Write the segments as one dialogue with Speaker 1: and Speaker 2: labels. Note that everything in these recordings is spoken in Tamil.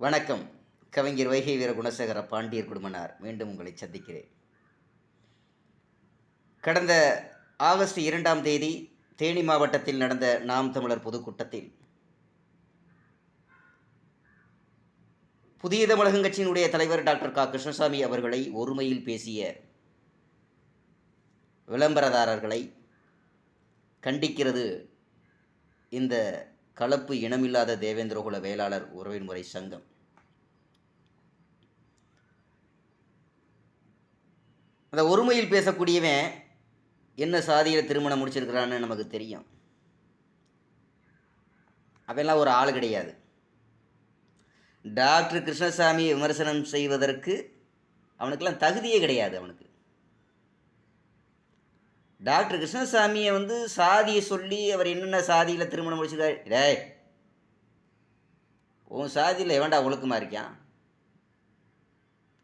Speaker 1: வணக்கம். கவிஞர் வைகை வீர குணசேகர பாண்டியர் குடும்பனார். மீண்டும் உங்களை சந்திக்கிறேன். கடந்த ஆகஸ்ட் இரண்டாம் தேதி தேனி மாவட்டத்தில் நடந்த நாம் தமிழர் பொதுக்கூட்டத்தில் புதிய தமிழகம் கட்சியினுடைய தலைவர் டாக்டர் க. கிருஷ்ணசாமி அவர்களை ஒருமையில் பேசிய விளம்பரதாரர்களை கண்டிக்கிறது இந்த கலப்பு இனமில்லாத தேவேந்திரகுல வேளாளர் உறவின்முறை சங்கம். அந்த ஒருமையில் பேசக்கூடியவன் என்ன சாதியில் திருமணம் முடிச்சிருக்கிறான்னு நமக்கு தெரியும். அவெல்லாம் ஒரு ஆள் கிடையாது. டாக்டர் கிருஷ்ணசாமி விமர்சனம் செய்வதற்கு அவனுக்கெல்லாம் தகுதியே கிடையாது அவனுக்கு. டாக்டர் கிருஷ்ணசாமியை வந்து சாதியை சொல்லி அவர் என்னென்ன சாதியில் திருமணம் முடிச்சிருக்காரு? டேய் உன் சாதியில் எவன்டா ஒழுக்கமாக இருக்கான்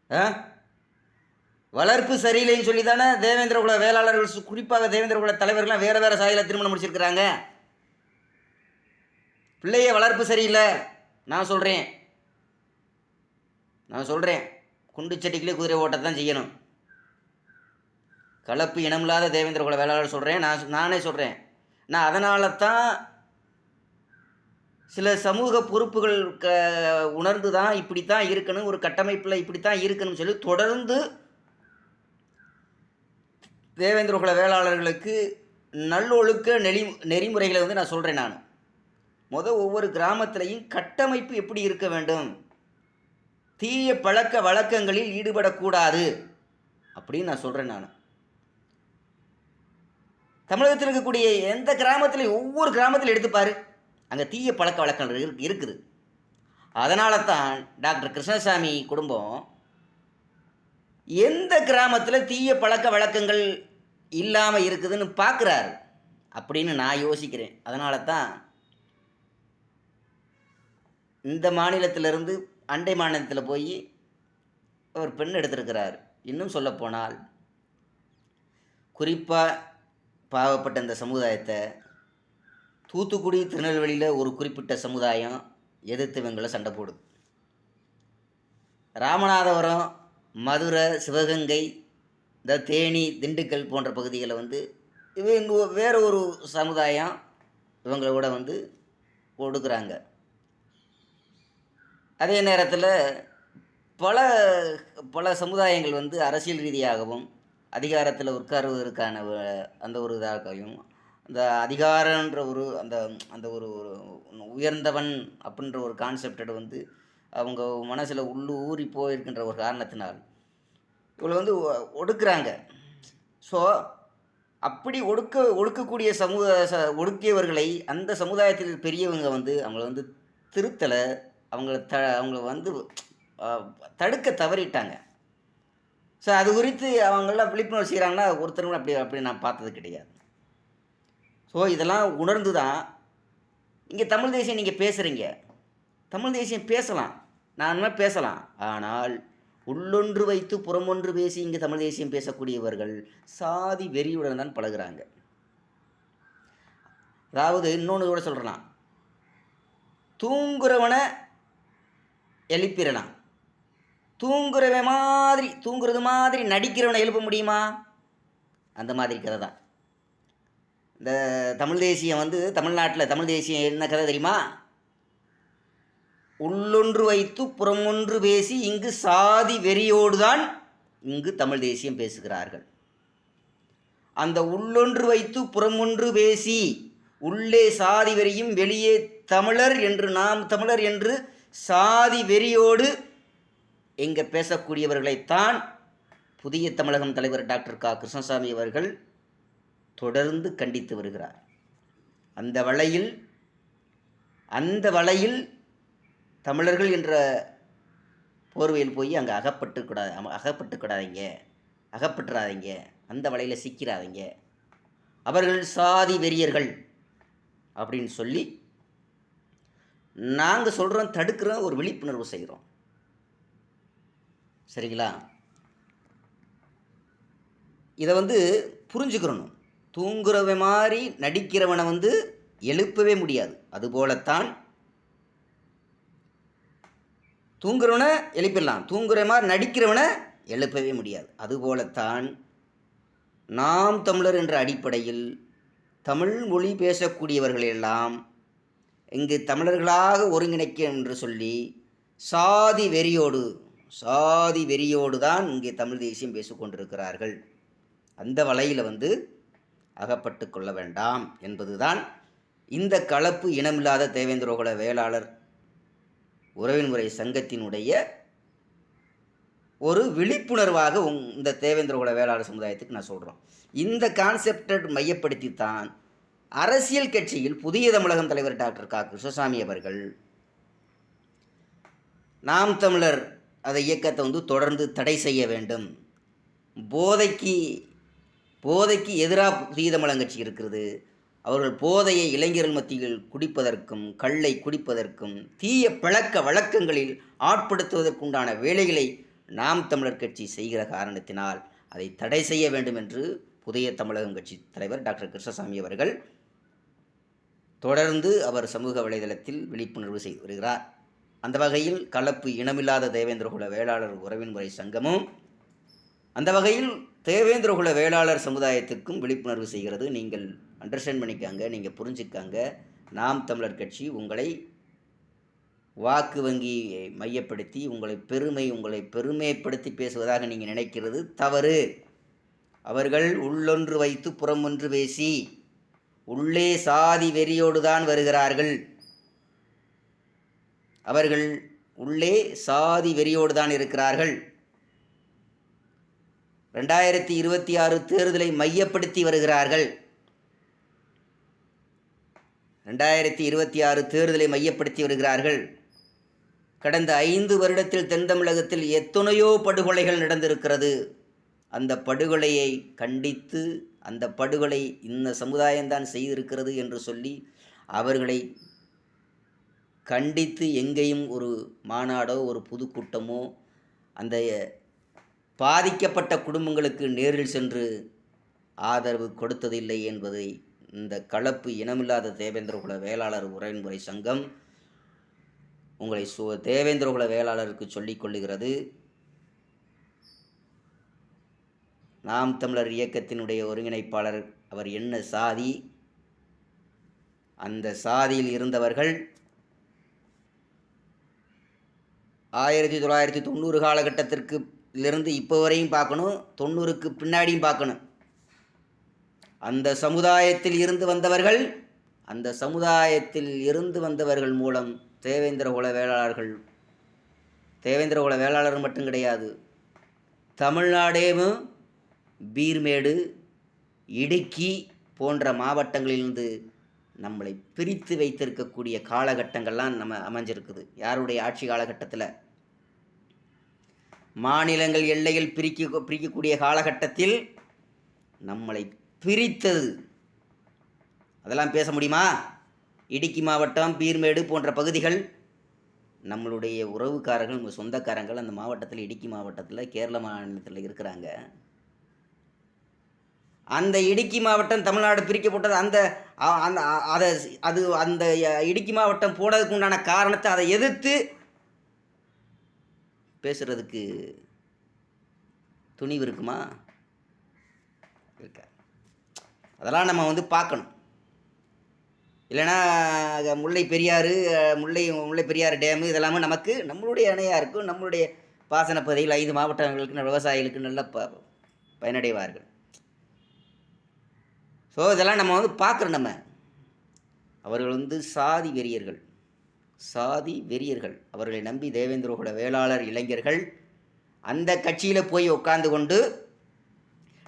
Speaker 1: ஆ? வளர்ப்பு சரியில்லைன்னு சொல்லி தானே தேவேந்திர குல வேளாளர்கள் குறிப்பாக தேவேந்திர குல தலைவர்கள்லாம் வேறு வேறு சாதியில் திருமணம் முடிச்சிருக்கிறாங்க. பிள்ளைய வளர்ப்பு சரியில்லை. நான் சொல்கிறேன் நான் சொல்கிறேன் குண்டு சட்டிக்கிலே குதிரை ஓட்டத்தான் செய்யணும். கலப்பு இனமில்லாத தேவேந்திர குல வேளாளர் சொல்கிறேன் நான் நானே சொல்கிறேன் நான் அதனால தான் சில சமூக பொறுப்புகள் க உணர்ந்து தான் இப்படி தான் இருக்கணும் ஒரு கட்டமைப்பில் இப்படி தான் இருக்கணும்னு சொல்லி தொடர்ந்து தேவேந்திர குல வேளாளர்களுக்கு நல்லொழுக்க நெறி நெறிமுறைகளை வந்து நான் சொல்கிறேன் நான். முத ஒவ்வொரு கிராமத்திலையும் கட்டமைப்பு எப்படி இருக்க வேண்டும்? தீய பழக்க வழக்கங்களில் ஈடுபடக்கூடாது. அப்படின்னு நான் சொல்கிறேன் நான். தமிழகத்தில் இருக்கக்கூடிய எந்த கிராமத்தில் ஒவ்வொரு கிராமத்தில் எடுத்துப்பார் அங்கே தீய பழக்க வழக்கங்கள் இருக்குது. அதனால தான் டாக்டர் கிருஷ்ணசாமி குடும்பம் எந்த கிராமத்தில் தீய பழக்க வழக்கங்கள் இல்லாமல் இருக்குதுன்னு பார்க்குறாரு அப்படின்னு நான் யோசிக்கிறேன். அதனால தான் இந்த மாநிலத்திலிருந்து அண்டை மாநிலத்தில் போய் ஒரு பெண் எடுத்திருக்கிறார். இன்னும் சொல்லப்போனால் குறிப்பாக பாவப்பட்ட இந்த சமுதாயத்தை தூத்துக்குடி திருநெல்வேலியில் ஒரு குறிப்பிட்ட சமுதாயம் எதிர்த்து இவங்களை சண்டை போடுது. ராமநாதபுரம் மதுரை சிவகங்கை இந்த தேனி திண்டுக்கல் போன்ற பகுதிகளை வந்து இவங்க வேறு ஒரு சமுதாயம் இவங்களோட வந்து கொடுக்குறாங்க அதே நேரத்தில் பல பல சமுதாயங்கள் வந்து அரசியல் ரீதியாகவும் அதிகாரத்தில் உட்காருவதற்கான அந்த ஒரு இதாகவும் அந்த அதிகாரன்ற ஒரு அந்த அந்த ஒரு ஒரு உயர்ந்தவன் அப்படின்ற ஒரு கான்செப்டட் வந்து அவங்க மனசில் உள்ளு ஊறி போயிருக்கின்ற ஒரு காரணத்தினால் இவளை வந்து ஒடுக்குறாங்க. ஸோ அப்படி ஒடுக்க ஒடுக்கக்கூடிய சமூக ச ஒடுக்கியவர்களை அந்த சமுதாயத்தில் பெரியவங்க வந்து அவங்கள வந்து திருத்தலை அவங்கள த அவங்கள வந்து தடுக்க தவறிட்டாங்க. ஸோ அது குறித்து அவங்களாம் விழிப்புணர்வு செய்கிறாங்கன்னா ஒருத்தரும் அப்படி அப்படி நான் பார்த்தது கிடையாது. ஸோ இதெல்லாம் உணர்ந்து தான் இங்கே தமிழ் தேசியம் நீங்கள் பேசுகிறீங்க தமிழ் தேசியம் பேசலாம். நான் பேசலாம். ஆனால் உள்ளொன்று வைத்து புறமொன்று பேசி இங்கே தமிழ் தேசியம் பேசக்கூடியவர்கள் சாதி வெறியுடன் தான் பழகுறாங்க. அதாவது இன்னொன்று கூட சொல்கிறான் தூங்குறவனை எழுப்பிடலாம் தூங்குறவன் மாதிரி தூங்குறது மாதிரி நடிக்கிறவனை எழுப்ப முடியுமா? அந்த மாதிரி கதை தான். இந்த தமிழ் தேசியம் வந்து தமிழ்நாட்டில் தமிழ் தேசியம் என்ன கதை தெரியுமா? உள்ளொன்று வைத்து புறமொன்று பேசி இங்கு சாதி வெறியோடு தான் இங்கு தமிழ் தேசியம் பேசுகிறார்கள். அந்த உள்ளொன்று வைத்து புறமொன்று பேசி உள்ளே சாதி வெறியும் வெளியே தமிழர் என்று நாம் தமிழர் என்று சாதி வெறியோடு இங்கே பேசக்கூடியவர்களைத்தான் புதிய தமிழகம் தலைவர் டாக்டர் கா. கிருஷ்ணசாமி அவர்கள் தொடர்ந்து கண்டித்து வருகிறார். அந்த வலையில் அந்த வலையில் தமிழர்கள் என்ற போர்வையில் போய் அங்கே அகப்பட்டு கூடாது அகப்பட்டு கூடாதீங்க அகப்பட்டுறாதீங்க அந்த வலையில் சிக்கிறாதீங்க அவர்கள் சாதி வெறியர்கள் அப்படின்னு சொல்லி நாங்கள் சொல்கிறோம் தடுக்கிறோம் ஒரு விழிப்புணர்வு செய்கிறோம். சரிங்களா? இதை வந்து புரிஞ்சுக்கிறணும் தூங்குறவன் மாதிரி நடிக்கிறவனை வந்து எழுப்பவே முடியாது. அதுபோலத்தான் தூங்குறவனை எழுப்பிடலாம். தூங்குற மாதிரி நடிக்கிறவனை எழுப்பவே முடியாது. அதுபோலத்தான் நாம் தமிழர் என்ற அடிப்படையில் தமிழ் மொழி பேசக்கூடியவர்களெல்லாம் இங்கு தமிழர்களாக ஒருங்கிணைக்க என்று சொல்லி சாதி வெறியோடு சாதி வெறியோடு தான் இங்கே தமிழ் தேசியம் பேசிக்கொண்டிருக்கிறார்கள் அந்த வலையில் வந்து அகப்பட்டு கொள்ள வேண்டாம் என்பதுதான் இந்த கலப்பு இனமில்லாத தேவேந்திரோகுல வேளாளர் உறவின்முறை சங்கத்தினுடைய ஒரு விழிப்புணர்வாக உங் இந்த தேவேந்திரகுல வேளாளர் சமுதாயத்துக்கு நான் சொல்கிறோம் இந்த கான்செப்டை மையப்படுத்தி தான் அரசியல் கட்சியில் புதிய தமிழகம் தலைவர் டாக்டர் கா. கிருஷ்ணசாமி அவர்கள் நாம் தமிழர் அதை இயக்கத்தை வந்து தொடர்ந்து தடை செய்ய வேண்டும். போதைக்கு போதைக்கு எதிராக புதிய கட்சி இருக்கிறது. அவர்கள் போதையை இளைஞர்கள் மத்தியில் குடிப்பதற்கும் கள்ளை குடிப்பதற்கும் தீய பழக்க வழக்கங்களில் ஆட்படுத்துவதற்குண்டான வேலைகளை நாம் தமிழர் கட்சி செய்கிற காரணத்தினால் அதை தடை செய்ய வேண்டும் என்று புதிய தமிழகம் கட்சி தலைவர் டாக்டர் கிருஷ்ணசாமி அவர்கள் தொடர்ந்து அவர் சமூக வலைதளத்தில் விழிப்புணர்வு செய்து வருகிறார். அந்த வகையில் கலப்பு இனமில்லாத தேவேந்திரகுல வேளாளர் உறவின் முறை சங்கமும் அந்த வகையில் தேவேந்திரகுல வேளாளர் சமுதாயத்துக்கும் விழிப்புணர்வு செய்கிறது. நீங்கள் அண்டர்ஸ்டாண்ட் பண்ணிக்காங்க நீங்கள் புரிஞ்சுக்காங்க. நாம் தமிழர் கட்சி உங்களை வாக்கு வங்கியை மையப்படுத்தி உங்களை பெருமை உங்களை பெருமைப்படுத்தி பேசுவதாக நீங்கள் நினைக்கிறது தவறு. அவர்கள் உள்ளொன்று வைத்து புறமொன்று பேசி உள்ளே சாதி வெறியோடு தான் வருகிறார்கள். அவர்கள் உள்ளே சாதி வெறியோடு தான் இருக்கிறார்கள். ரெண்டாயிரத்தி இருபத்தி ஆறு தேர்தலை மையப்படுத்தி வருகிறார்கள். ரெண்டாயிரத்தி இருபத்தி ஆறு தேர்தலை மையப்படுத்தி வருகிறார்கள். கடந்த ஐந்து வருடத்தில் தென் தமிழகத்தில் எத்தனையோ படுகொலைகள் நடந்திருக்கிறது. அந்த படுகொலையை கண்டித்து அந்த படுகொலை இந்த சமுதாயம்தான் செய்திருக்கிறது என்று சொல்லி அவர்களை கண்டித்து எங்கேயும் ஒரு மாநாடோ ஒரு பொதுக்கூட்டமோ அந்த பாதிக்கப்பட்ட குடும்பங்களுக்கு நேரில் சென்று ஆதரவு கொடுத்ததில்லை என்பதை இந்த கலப்பு இனமில்லாத தேவேந்திரகுல வேளாளர் உரைமுறை சங்கம் உங்களை சு தேவேந்திரகுல வேளாளருக்கு சொல்லிக் கொள்ளுகிறது. நாம் தமிழர் இயக்கத்தினுடைய ஒருங்கிணைப்பாளர் அவர் என்ன சாதி? அந்த சாதியில் இருந்தவர்கள் ஆயிரத்தி தொள்ளாயிரத்தி தொண்ணூறு காலகட்டத்திற்கு இருந்து இப்போ வரையும் பார்க்கணும் தொண்ணூறுக்கு பின்னாடியும் பார்க்கணும். அந்த சமுதாயத்தில் இருந்து வந்தவர்கள் அந்த சமுதாயத்தில் இருந்து வந்தவர்கள் மூலம் தேவேந்திர குல வேளாளர்கள் தேவேந்திர குல வேளாளர் மட்டும் கிடையாது தமிழ்நாடேவும் பீர்மேடு இடுக்கி போன்ற மாவட்டங்களிலிருந்து நம்மளை பிரித்து வைத்திருக்கக்கூடிய காலகட்டங்கள்லாம் நம்ம அமைஞ்சிருக்குது. யாருடைய ஆட்சி காலகட்டத்தில்? மாநிலங்கள் எல்லைகள் பிரிக்க பிரிக்கக்கூடிய காலகட்டத்தில் நம்மளை பிரித்தது. அதெல்லாம் பேச முடியுமா? இடுக்கி மாவட்டம் பீர்மேடு போன்ற பகுதிகள் நம்மளுடைய உறவுக்காரர்கள் உங்கள் சொந்தக்காரங்கள் அந்த மாவட்டத்தில் இடுக்கி மாவட்டத்தில் கேரள மாநிலத்தில் இருக்கிறாங்க. அந்த இடுக்கி மாவட்டம் தமிழ்நாடு பிரிக்கப்பட்டது. அந்த அந்த அதை அது அந்த இடுக்கி மாவட்டம் போனதுக்கு உண்டான காரணத்தை அதை எதிர்த்து பேசுகிறதுக்கு துணிவு இருக்குமா? இருக்க அதெல்லாம் நம்ம வந்து பார்க்கணும். இல்லைன்னா முல்லை பெரியாறு முல்லை முல்லை பெரியாறு டேமு இதெல்லாமே நமக்கு நம்மளுடைய அணையாக இருக்கும். நம்மளுடைய பாசன பகுதியில் ஐந்து மாவட்டங்களுக்கு விவசாயிகளுக்கு நல்ல ப பயனடைவார்கள். ஸோ இதெல்லாம் நம்ம வந்து பார்க்குறோம் நம்ம. அவர்கள் வந்து சாதி வெறியர்கள். சாதி வெறியர்கள். அவர்களை நம்பி தேவேந்திரோட வேளாளர் இளைஞர்கள் அந்த கட்சியில் போய் உட்கார்ந்து கொண்டு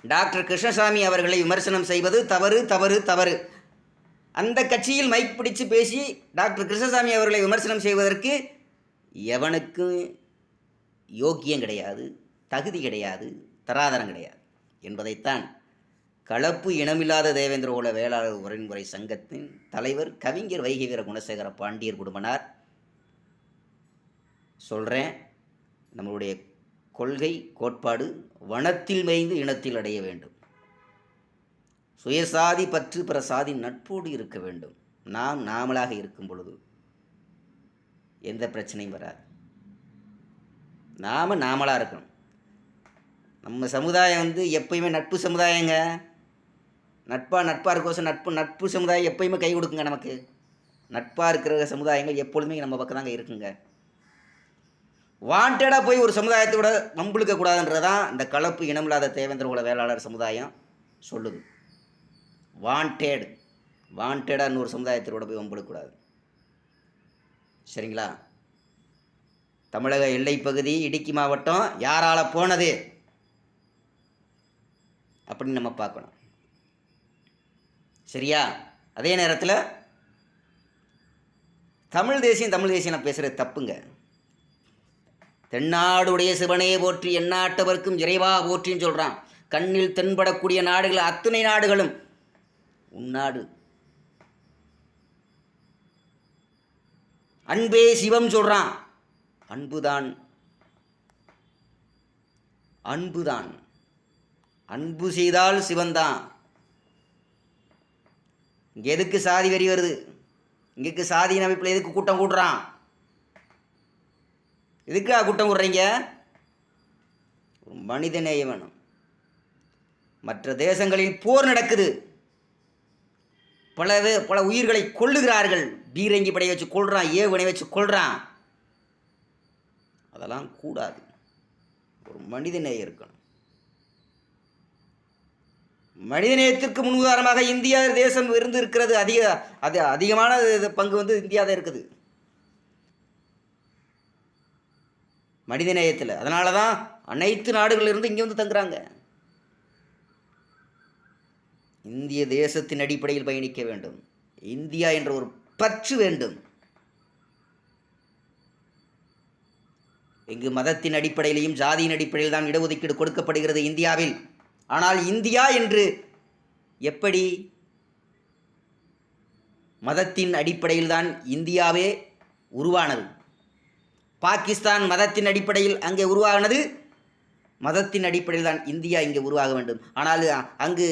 Speaker 1: டாக்டர் கிருஷ்ணசாமி அவர்களை விமர்சனம் செய்வது தவறு தவறு தவறு. அந்த கட்சியில் மைக் பிடிச்சு பேசி டாக்டர் கிருஷ்ணசாமி அவர்களை விமர்சனம் செய்வதற்கு எவனுக்கு யோக்கியம் கிடையாது தகுதி கிடையாது தராதரம் கிடையாது என்பதைத்தான் கலப்பு இனமில்லாத தேவேந்திர தேவேந்திரகுல வேளாளர் உரைமுறை சங்கத்தின் தலைவர் கவிஞர் வைகை வீர குணசேகர பாண்டியர் குடும்பனார். சொல்கிறேன் நம்மளுடைய கொள்கை கோட்பாடு வனத்தில் மேய்ந்து இனத்தில் அடைய வேண்டும். சுயசாதி பற்று பிற சாதி நட்போடு இருக்க வேண்டும். நாம் நாமளாக இருக்கும் பொழுது எந்த பிரச்சனையும் வராது. நாம் நாமளாக இருக்கணும். நம்ம சமுதாயம் வந்து எப்பயுமே நட்பு சமுதாயங்க. நட்பா நட்பாக இருக்கோசம் நட்பு நட்பு சமுதாயம் எப்பயுமே கை கொடுக்குங்க நமக்கு. நட்பாக இருக்கிற சமுதாயங்கள் எப்பொழுதுமே நம்ம பக்கம் தாங்க இருக்குங்க வாண்டடாக போய் ஒரு சமுதாயத்தோட வம்பிழுக்க கூடாதுன்றதான் இந்த கலப்பு இனமில்லாத தேவேந்திர குல வேளாளர் சமுதாயம் சொல்லுது. வாண்டேடு வாண்டடாக இன்னொரு சமுதாயத்தோட போய் வம்பிழுக்கக்கூடாது சரிங்களா? தமிழக எல்லைப்பகுதி இடுக்கி மாவட்டம் யாரால் போனது? அப்படின்னு நம்ம பார்க்கணும். சரியா? அதே நேரத்தில் தமிழ் தேசியம் தமிழ் தேசியம் நான் பேசுகிறது தப்புங்க. தென்னாடுடைய சிவனே போற்றி எந்நாட்டவர்க்கும் இறைவா போற்றின்னு சொல்கிறான் கண்ணில் தென்படக்கூடிய நாடுகள் அத்தனை நாடுகளும் உன்னாடு அன்பே சிவம் சொல்கிறான் அன்புதான். அன்புதான். அன்பு செய்தால் சிவன்தான் இங்கே எதுக்கு சாதி வரி வருது? இங்கேக்கு சாதியின் அமைப்பில் எதுக்கு கூட்டம் கூட்டுறான்? எதுக்குடா கூட்டம் கூடுறீங்க ஒரு மனித நேயம் வேணும் மற்ற தேசங்களில் போர் நடக்குது. பல பல உயிர்களை கொள்ளுகிறார்கள் பீரங்கி படையை வச்சு கொள்கிறான் ஏவுகணை வச்சு கொள்கிறான் அதெல்லாம் கூடாது. ஒரு மனித நேயம் இருக்கணும். மனித நேயத்திற்கு முன்னுதாரணமாக இந்தியா தேசம் இருந்து இருக்கிறது அதிக அது அதிகமான இது பங்கு வந்து இந்தியா தான் இருக்குது. மனித நேயத்தில் அதனால தான் அனைத்து நாடுகளிலிருந்து இங்கே வந்து தங்குறாங்க. இந்திய தேசத்தின் அடிப்படையில் பயணிக்க வேண்டும். இந்தியா என்ற ஒரு பற்று வேண்டும். இங்கு மதத்தின் அடிப்படையிலையும் ஜாதியின் அடிப்படையில் தான் இடஒதுக்கீடு கொடுக்கப்படுகிறது இந்தியாவில். ஆனால் இந்தியா என்று எப்படி? மதத்தின் அடிப்படையில் தான் இந்தியாவே உருவானது. பாகிஸ்தான் மதத்தின் அடிப்படையில் அங்கே உருவானது. மதத்தின் அடிப்படையில் தான் இந்தியா இங்கே உருவாக வேண்டும். ஆனால் அங்கு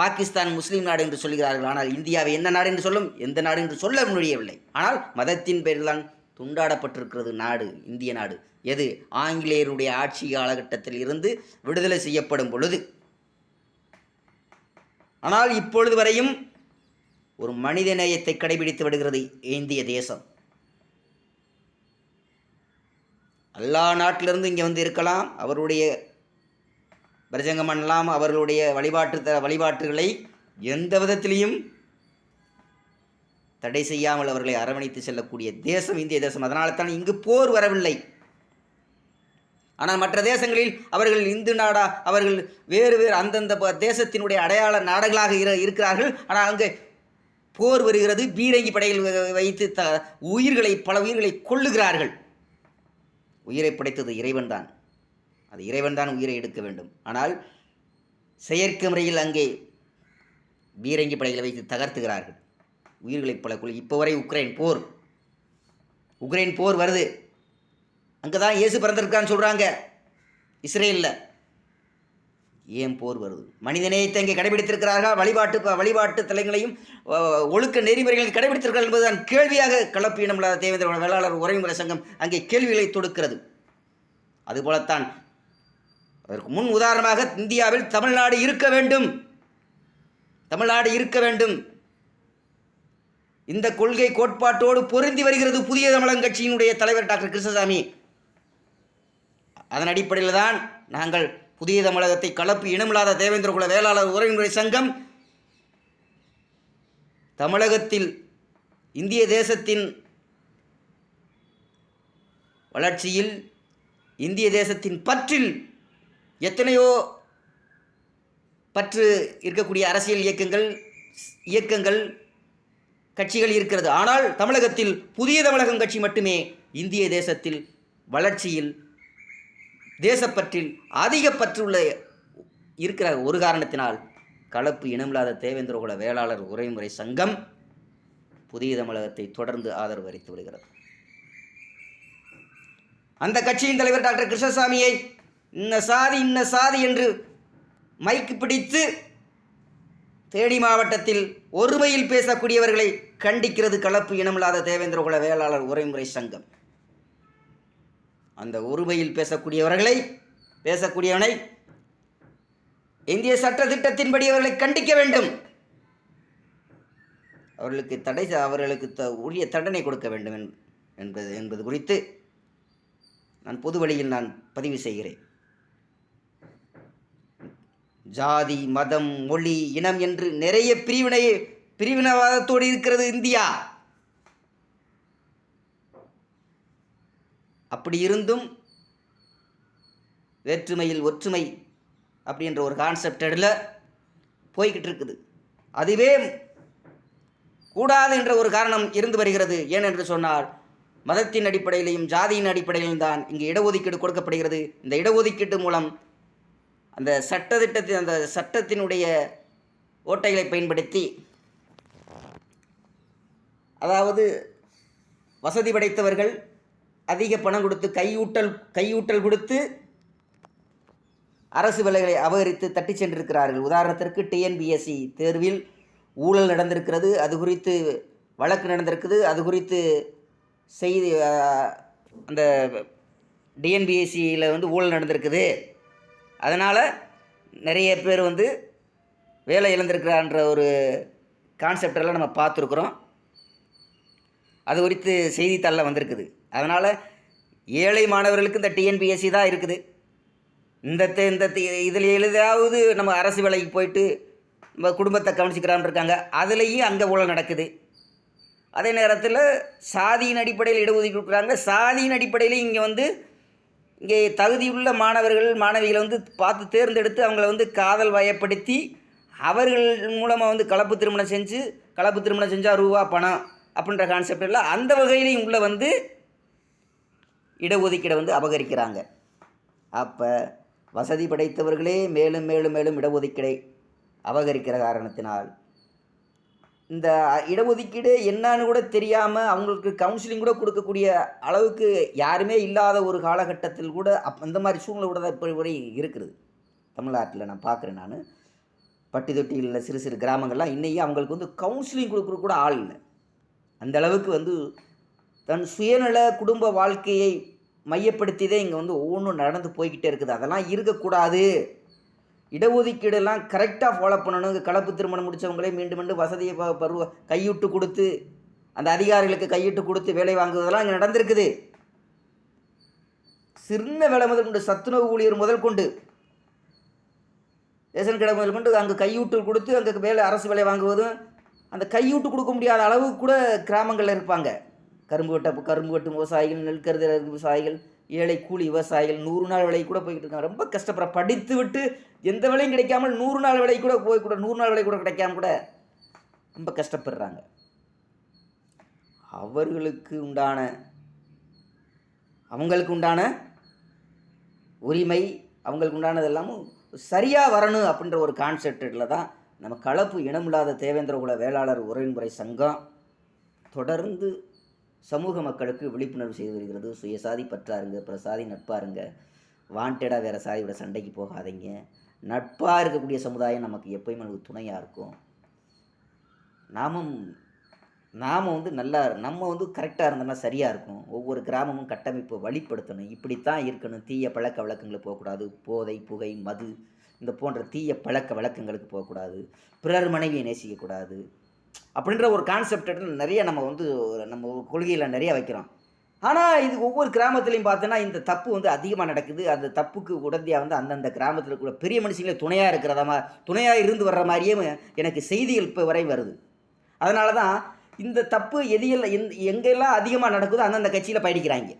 Speaker 1: பாகிஸ்தான் முஸ்லீம் நாடு என்று சொல்கிறார்கள். ஆனால் இந்தியாவை என்ன நாடு என்று சொல்லும்? எந்த நாடு என்று சொல்ல முடியவில்லை. ஆனால் மதத்தின் பேரில் தான் துண்டாடப்பட்டிருக்கிறது நாடு இந்திய நாடு. எது? ஆங்கிலேயருடைய ஆட்சி காலகட்டத்தில் இருந்து விடுதலை செய்யப்படும் பொழுது. ஆனால் இப்பொழுது வரையும் ஒரு மனித நேயத்தை கடைபிடித்து வருகிறது இந்திய தேசம். எல்லா நாட்டிலிருந்து இங்கே வந்து இருக்கலாம். அவருடைய பிரஜங்கம் பண்ணலாம் அவர்களுடைய வழிபாட்டு வழிபாட்டுகளை எந்த விதத்திலையும் தடை செய்யாமல் அவர்களை அரவணைத்து செல்லக்கூடிய தேசம் இந்திய தேசம். அதனால தான் இங்கு போர் வரவில்லை. ஆனால் மற்ற தேசங்களில் அவர்கள் இந்து நாடா அவர்கள் வேறு வேறு அந்தந்த தேசத்தினுடைய அடையாள நாடுகளாக இரு இருக்கிறார்கள். ஆனால் அங்கே போர் வருகிறது. பீரங்கி படையில் வைத்து த உயிர்களை பல உயிர்களை கொள்ளுகிறார்கள் உயிரை படைத்தது இறைவன்தான் அது இறைவன் தான் உயிரை எடுக்க வேண்டும். ஆனால் செயற்கை முறையில் அங்கே பீரங்கி படைகளை வைத்து தகர்த்துகிறார்கள். உயிர்களை பல கொலை இப்போ வரை உக்ரைன் போர். உக்ரைன் போர் வருது. அங்கே தான் இயேசு பிறந்திருக்கான்னு சொல்கிறாங்க இஸ்ரேலில். ஏன் போர் வருது? மனிதநேயத்தை இங்கே கடைபிடித்திருக்கிறார்கள்? வழிபாட்டு வழிபாட்டு தலைங்களையும் ஒழுக்க நெறிமுறைகளை கடைபிடித்திருக்கிறார்கள் என்பதுதான் கேள்வியாக கலப்பீனம் இல்லாத தேவேந்திர வேளாளர் உறவுமுறை சங்கம் அங்கே கேள்விகளை தொடுக்கிறது. அதுபோலத்தான் அதற்கு முன் உதாரணமாக இந்தியாவில் தமிழ்நாடு இருக்க வேண்டும். தமிழ்நாடு இருக்க வேண்டும். இந்த கொள்கை கோட்பாட்டோடு பொருந்தி வருகிறது புதிய தமிழகம் கட்சியினுடைய தலைவர் டாக்டர் கிருஷ்ணசாமி. அதன் அடிப்படையில் தான் நாங்கள் புதிய தமிழகத்தை கலப்பு இனமில்லாத தேவேந்திர குல வேளாளர் உறவின்முறை சங்கம் தமிழகத்தில் இந்திய தேசத்தின் வளர்ச்சியில் இந்திய தேசத்தின் பற்றில் எத்தனையோ பற்று இருக்கக்கூடிய அரசியல் இயக்கங்கள் இயக்கங்கள் கட்சிகள் இருக்கிறது. ஆனால் தமிழகத்தில் புதிய தமிழகம் கட்சி மட்டுமே இந்திய தேசத்தில் வளர்ச்சியில் தேசப்பற்றில் அதிக பற்றுள்ள இருக்கிற ஒரு காரணத்தினால் கலப்பு இனமில்லாத தேவேந்திரகுல வேளாளர் உரைமுறை சங்கம் புதிய தமிழகத்தை தொடர்ந்து ஆதரவு அளித்து வருகிறது. அந்த கட்சியின் தலைவர் டாக்டர் கிருஷ்ணசாமியை இன்ன சாதி இன்ன சாதி என்று மைக்கு பிடித்து தேனி மாவட்டத்தில் ஒருமையில் பேசக்கூடியவர்களை கண்டிக்கிறது கலப்பு இனமில்லாத தேவேந்திரகுல வேளாளர் உரைமுறை சங்கம். அந்த ஒருமையில் பேசக்கூடியவர்களை பேசக்கூடியவனை இந்திய சட்ட திட்டத்தின்படி அவர்களை கண்டிக்க வேண்டும். அவர்களுக்கு தடை அவர்களுக்கு த உரிய தண்டனை கொடுக்க வேண்டும் என்பது என்பது குறித்து நான் பொது வழியில் நான் பதிவு செய்கிறேன். ஜாதி மதம் மொழி இனம் என்று நிறைய பிரிவினை பிரிவினவாதத்தோடு இருக்கிறது இந்தியா. அப்படி இருந்தும் வேற்றுமையில் ஒற்றுமை அப்படின்ற ஒரு கான்செப்டடில் போய்கிட்டு இருக்குது. அதுவே கூடாது என்ற ஒரு காரணம் இருந்து வருகிறது. ஏனென்று சொன்னால் மதத்தின் அடிப்படையிலையும் ஜாதியின் அடிப்படையிலும் தான் இங்கு இடஒதுக்கீடு கொடுக்கப்படுகிறது. இந்த இடஒதுக்கீட்டு மூலம் அந்த சட்டத்திட்டத்தின் அந்த சட்டத்தினுடைய ஓட்டைகளை பயன்படுத்தி அதாவது வசதி படைத்தவர்கள் அதிக பணம் கொடுத்து கையூட்டல் கையூட்டல் கொடுத்து அரசு விலைகளை அபகரித்து தட்டி சென்றிருக்கிறார்கள். உதாரணத்திற்கு டிஎன்பிஎஸ்சி தேர்வில் ஊழல் நடந்திருக்கிறது அது குறித்து வழக்கு நடந்திருக்குது அது குறித்து செய்தி அந்த டிஎன்பிஎஸ்சியில் வந்து ஊழல் நடந்திருக்குது. அதனால் நிறைய பேர் வந்து வேலை இழந்திருக்கிறான்ற ஒரு கான்செப்டெல்லாம் நம்ம பார்த்துருக்குறோம். அது குறித்து செய்தித்தாளில் வந்திருக்குது. அதனால் ஏழை மாணவர்களுக்கு இந்த டிஎன்பிஎஸ்சி தான் இருக்குது. இந்த இந்த இதில் எளிதாவது நம்ம அரசு வேலைக்கு போயிட்டு நம்ம குடும்பத்தை கவனிச்சிக்கிறான்னு இருக்காங்க. அதுலேயும் அங்கே ஊழல் நடக்குது. அதே நேரத்தில் சாதியின் அடிப்படையில் இடஒதுக்கீடு கொடுக்குறாங்க. சாதியின் அடிப்படையிலையும் இங்கே வந்து இங்கே தகுதியுள்ள மாணவர்கள் மாணவிகளை வந்து பார்த்து தேர்ந்தெடுத்து அவங்கள வந்து காதல் வயப்படுத்தி அவர்கள் மூலமாக வந்து கலப்பு திருமணம் செஞ்சு கலப்பு திருமணம் செஞ்சால் ரூபா பணம் அப்படின்ற கான்செப்ட் இல்லை அந்த வகையிலையும் உள்ள வந்து இடஒதுக்கீடை வந்து அபகரிக்கிறாங்க. அப்போ வசதி படைத்தவர்களே மேலும் மேலும் மேலும் இடஒதுக்கீடை அபகரிக்கிற காரணத்தினால் இந்த இடஒதுக்கீடு என்னன்னு கூட தெரியாமல் அவங்களுக்கு கவுன்சிலிங் கூட கொடுக்கக்கூடிய அளவுக்கு யாருமே இல்லாத ஒரு காலகட்டத்தில் கூட அப் அந்த மாதிரி சூழ்நிலை கூட தான் இப்போ வரை இருக்குது. தமிழ்நாட்டில் நான் பார்க்குறேன் நான். பட்டி தொட்டியில் சிறு சிறு கிராமங்கள்லாம் இன்னையும் அவங்களுக்கு வந்து கவுன்சிலிங் கொடுக்குற கூட ஆள் இல்லை. அந்த அளவுக்கு வந்து தன் சுயநல குடும்ப வாழ்க்கையை மையப்படுத்தியதே இங்கே வந்து ஒவ்வொன்றும் நடந்து போய்கிட்டே இருக்குது. அதெல்லாம் இருக்கக்கூடாது. இடஒதுக்கீடெல்லாம் கரெக்டாக ஃபாலோ பண்ணணும் கலப்பு திருமணம் முடித்தவங்களே மீண்டும் மீண்டும் வசதியை ப- பருவ கையிட்டு கொடுத்து அந்த அதிகாரிகளுக்கு கையிட்டு கொடுத்து வேலை வாங்குவதெல்லாம் இங்கே நடந்திருக்குது. சின்ன வேலை முதல் கொண்டு சத்துணவு ஊழியர் முதல் கொண்டு. ரேஷன் கடை முதல் கொண்டு அங்கே கையூட்டு கொடுத்து அங்கே வேலை அரசு வேலை வாங்குவதும் அந்த கையூட்டு கொடுக்க முடியாத அளவுக்கு கூட கிராமங்களில் இருப்பாங்க. கரும்பு வெட்ட கரும்பு வெட்டும் விவசாயிகள் நெல் கருதல் விவசாயிகள் ஏழை கூலி விவசாயிகள் நூறு நாள் விலை கூட போய்கிட்டு இருக்காங்க. ரொம்ப கஷ்டப்படுற படித்து விட்டு எந்த விலையும் கிடைக்காமல் நூறு நாள் விலை கூட போய் கூட நூறு நாள் விலை கூட கிடைக்காம கூட ரொம்ப கஷ்டப்படுறாங்க. அவர்களுக்கு உண்டான அவங்களுக்கு உண்டான உரிமை அவங்களுக்கு உண்டானதெல்லாமும் சரியாக வரணும் அப்படின்ற ஒரு கான்செப்டில் தான் நம்ம கலப்பு இனமில்லாத தேவேந்திர குல வேளாளர் உறவின்முறை சங்கம் தொடர்ந்து சமூக மக்களுக்கு விழிப்புணர்வு செய்து வருகிறது. சுயசாதி பற்றாருங்க பிற சாதி நட்பாருங்க வாண்டடாக வேறு சாதியோட சண்டைக்கு போகாதீங்க. நட்பாக இருக்கக்கூடிய சமுதாயம் நமக்கு எப்பயுமே நமக்கு துணையாக இருக்கும். நாமும் நாம் வந்து நல்லா நம்ம வந்து கரெக்டாக இருந்தோம்னா சரியாக இருக்கும். ஒவ்வொரு கிராமமும் கட்டமைப்பு வழிப்படுத்தணும். இப்படித்தான் இருக்கணும். தீய பழக்க வழக்கங்களுக்கு போகக்கூடாது. போதை புகை மது இந்த போன்ற தீய பழக்க வழக்கங்களுக்கு போகக்கூடாது. பிறர் மனைவியை நேசிக்கக்கூடாது. அப்படின்ற ஒரு கான்செப்ட் நிறைய நம்ம வந்து ஒரு- நம்ம கொள்கையில் நிறைய வைக்கிறோம். ஆனால் இது ஒவ்வொரு கிராமத்துலையும் பார்த்தோன்னா இந்த தப்பு வந்து அதிகமாக நடக்குது. அந்த தப்புக்கு உடந்தையாக வந்து அந்தந்த கிராமத்தில் கூட பெரிய மனுஷங்களே துணையாக இருக்கிறத மா துணையாக இருந்து வர்ற மாதிரியே எனக்கு செய்திகள் இப்போ வரை வருது. அதனால தான் இந்த தப்பு எதியெல்லாம் எந் எங்கெல்லாம் அதிகமாக நடக்குதோ அந்தந்த கட்சியில் பயணிக்கிறாங்க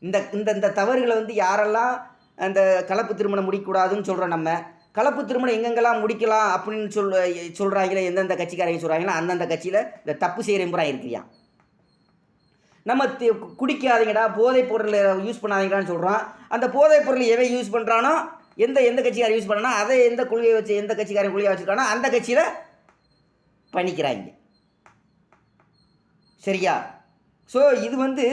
Speaker 1: இந்த இந்த இந்த தவறுகளை வந்து யாரெல்லாம் அந்த கலப்பு திருமணம் முடிக்கக்கூடாதுன்னு சொல்கிறோம் நம்ம கலப்பு திருமணம் எங்கெங்கெல்லாம் முடிக்கலாம் அப்படின்னு சொல் சொல்கிறாங்களே எந்தெந்த கட்சிக்காரங்க சொல்கிறாங்களோ அந்தந்த கட்சியில் இந்த தப்பு செய்கிற முறை இருக்கியா நம்ம குடிக்காதீங்கடா போதைப் பொருள் யூஸ் பண்ணாதீங்கடான்னு சொல்கிறோம் அந்த போதைப் பொருள் எவன் யூஸ் பண்ணுறானோ எந்த எந்த கட்சிக்காரன் யூஸ் பண்ணனா அதை எந்த கொள்கையை வச்சு எந்த கட்சிக்காரன் கொள்கையை வச்சுருக்கானோ அந்த கட்சியில் பண்ணிக்கிறாங்க. சரியா? ஸோ இது வந்து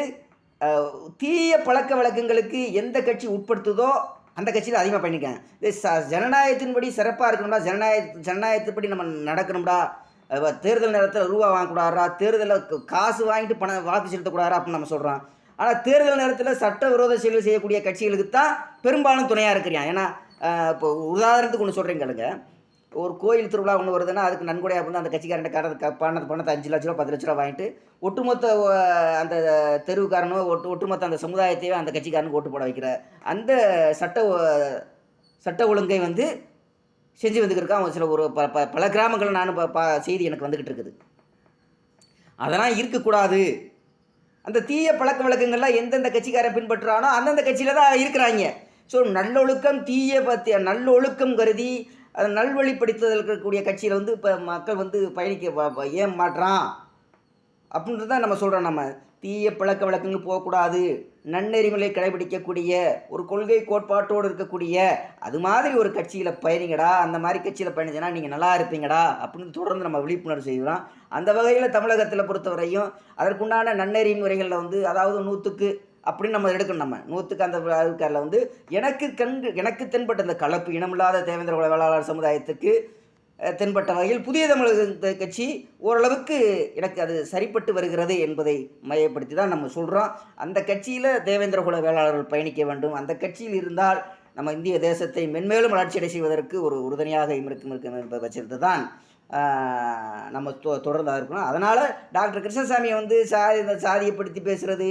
Speaker 1: தீய பழக்க வழக்கங்களுக்கு எந்த கட்சி உட்படுத்துதோ அந்த கட்சியில் அதிகமாக பண்ணியிருக்காங்க இது ச ஜனநாயகத்தின்படி சிறப்பாக இருக்கணும்டா ஜனநாயக ஜனநாயகத்தின்படி நம்ம நடக்கணும்டா. தேர்தல் நேரத்தில் ரூபா வாங்கக்கூடாதா தேர்தலில் காசு வாங்கிட்டு பணம் வாக்கு செலுத்தக்கூடாதா அப்படின்னு நம்ம சொல்கிறோம் ஆனால் தேர்தல் நேரத்தில் சட்டவிரோத செயல்கள் செய்யக்கூடிய கட்சிகளுக்கு தான் பெரும்பாலும் துணையாக இருக்கிறான் ஏன்னா இப்போ உதாரணத்துக்கு ஒன்று சொல்கிறீங்களுங்க ஒரு கோயில் திருவிழா ஒன்று வருதுன்னா அதுக்கு நன்கொடையாக வந்து அந்த கட்சிக்காரன் காரது க பணத்தை பணத்தை அஞ்சு லட்ச ரூபா பத்து லட்ச ரூபா வாங்கிட்டு ஒட்டுமொத்த அந்த தெருவுக்காரனோ ஒட்டு ஒட்டுமொத்த அந்த சமுதாயத்தையும் அந்த கட்சிக்காரனுக்கு ஓட்டு போட வைக்கிற அந்த சட்ட சட்ட ஒழுங்கை வந்து செஞ்சு வந்துக்கிருக்கான் அவங்க சில ஒரு ப ப- பல கிராமங்களில் நான் ப ப- செய்தி எனக்கு வந்துக்கிட்டு இருக்குது. அதெல்லாம் இருக்கக்கூடாது. அந்த தீய பழக்க வழக்கங்கள்லாம் எந்தெந்த கட்சிக்காரன் பின்பற்றுறானோ அந்தந்த கட்சியில் தான் இருக்கிறாங்க. ஸோ நல்லொழுக்கம் தீய பற்றி நல்லொழுக்கம் கருதி அதை நல்வழிப்படுத்துதல் இருக்கக்கூடிய கட்சியில் வந்து இப்போ மக்கள் வந்து பயணிக்க ஏன் மாட்றான்? அப்படின்றது தான் நம்ம சொல்கிறோம் நம்ம. தீய பழக்க வழக்கங்கள் போகக்கூடாது. நன்னெறிமுறை கடைபிடிக்கக்கூடிய ஒரு கொள்கை கோட்பாட்டோடு இருக்கக்கூடிய அது மாதிரி ஒரு கட்சியில் பயணிங்கடா. அந்த மாதிரி கட்சியில் பயணிச்சனா நீங்கள் நல்லா இருப்பீங்கடா அப்படின்னு தொடர்ந்து நம்ம விழிப்புணர்வு செய்கிறோம். அந்த வகையில் தமிழகத்தில் பொறுத்தவரையும் அதற்குண்டான நன்னெறிமுறைகளில் வந்து அதாவது நூற்றுக்கு அப்படின்னு நம்ம எடுக்கணும் நம்ம. நூற்றுக்கு அந்த அதுக்காரில் வந்து எனக்கு கண்கு எனக்கு தென்பட்ட இந்த கலப்பு இனமில்லாத தேவேந்திர குல வேளாளர் சமுதாயத்துக்கு தென்பட்ட வகையில் புதிய தமிழக கட்சி ஓரளவுக்கு எனக்கு அது சரிப்பட்டு வருகிறது என்பதை மையப்படுத்தி தான் நம்ம சொல்கிறோம் அந்த கட்சியில் தேவேந்திர குல வேளாளர்கள் பயணிக்க வேண்டும். அந்த கட்சியில் இருந்தால் நம்ம இந்திய தேசத்தை மென்மேலும் வளர்ச்சியடை செய்வதற்கு ஒரு உறுதுணையாக இருக்கும் இருக்கும் என்பதை வச்சிருந்து தான் நம்ம தொ இருக்கணும் அதனால் டாக்டர் கிருஷ்ணசாமியை வந்து சாதி இந்த சாதியப்படுத்தி பேசுகிறது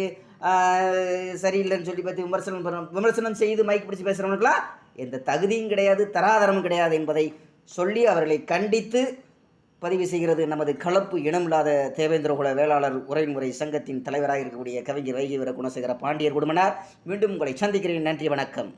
Speaker 1: சரியில்லைன்னு சொல்லி பார்த்து விமர்சனம் பண்ண- விமர்சனம் செய்து மைக் பிடிச்சி பேசுகிறவங்களுக்குலாம் எந்த தகுதியும் கிடையாது தராதரமும் கிடையாது என்பதை சொல்லி அவர்களை கண்டித்து பதிவு செய்கிறது நமது கலப்பு இனமில்லாத தேவேந்திரகுல வேளாளர் உரைமுறை சங்கத்தின் தலைவராக இருக்கக்கூடிய கவிஞர் வைகிவர குணசேகர பாண்டியர் குடும்பனார். மீண்டும் உங்களை சந்திக்கிறேன். நன்றி வணக்கம்.